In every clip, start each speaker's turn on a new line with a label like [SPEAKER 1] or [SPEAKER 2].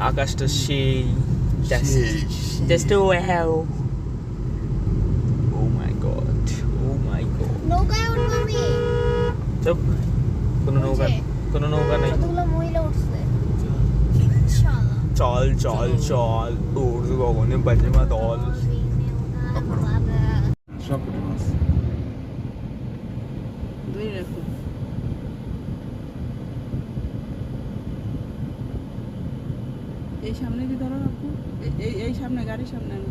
[SPEAKER 1] আকাশটা সেই just just wow oh my god oh my god
[SPEAKER 2] নৌকায় উঠবো আমি।
[SPEAKER 1] চুপ। কোনো নৌকা? কোনো নৌকা নেই।
[SPEAKER 2] মহিলা উঠছে।
[SPEAKER 1] চল চল চল। তোর গগনে বাজে মা দল।
[SPEAKER 3] সব
[SPEAKER 4] ধরে রাখো। এই সামনে কি ধরো আপু। এই- এই সামনে গাড়ির সামনে না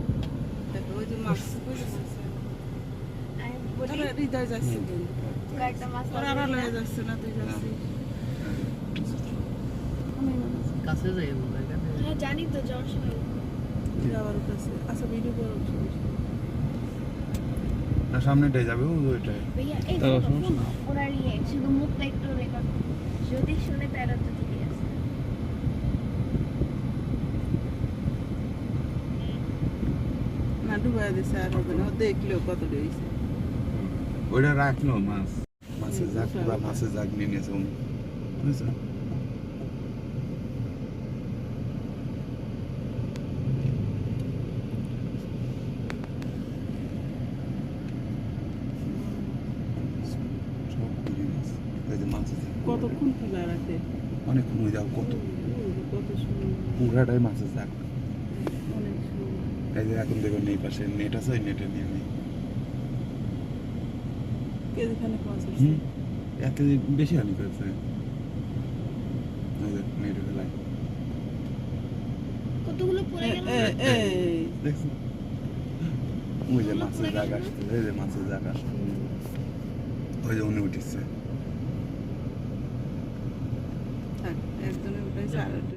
[SPEAKER 4] দেখো ওই যে মাছ। ওই যে মাছ
[SPEAKER 2] আমি বলি,
[SPEAKER 4] ওরা হৃদয় যাচ্ছে। কিন্তু
[SPEAKER 2] কয়েকটা মাছ
[SPEAKER 4] ওরা আড়া লয়ে যাচ্ছে না তুই যাচ্ছিস।
[SPEAKER 5] কাছে যাই
[SPEAKER 2] হ্যাঁ, জানি তো যাওয়ার সময়
[SPEAKER 4] কাছে আচ্ছা ভিডিও করো
[SPEAKER 3] না সামনেটাই যাবে ও ওইটাই।
[SPEAKER 2] ওরা শুধু মুখটা একটু রেকর্ড যদি শুনে তাহলে তো ঠিকই আছে
[SPEAKER 4] না ডুবাই দিছে আর হবে না দেখলেও কত দিয়েছে
[SPEAKER 3] ওইটা রাখল মাছ। মাছের জাগ বা নিয়ে নিয়েছে বুঝছ? মাছ মাছের
[SPEAKER 4] কতক্ষণ খোলা রাখে?
[SPEAKER 3] অনেকক্ষণ হয়ে যাও কত? পুরাটাই মাছের
[SPEAKER 4] সময়
[SPEAKER 3] এই যে এখন দেখুন এই পাশে নেট আছে ওই নেটে নিয়ে নেই। এক কেজি বেশি হানি করেছে। এই নেটে ফেলাই
[SPEAKER 2] কতগুলো পড়ে গেল?
[SPEAKER 4] এই
[SPEAKER 3] ওই যে মাছের জায়গা আসছে এই যে মাছের আসছে। ওই যে উনি উঠিছে।
[SPEAKER 4] থাক একজনের উঠাইছে আর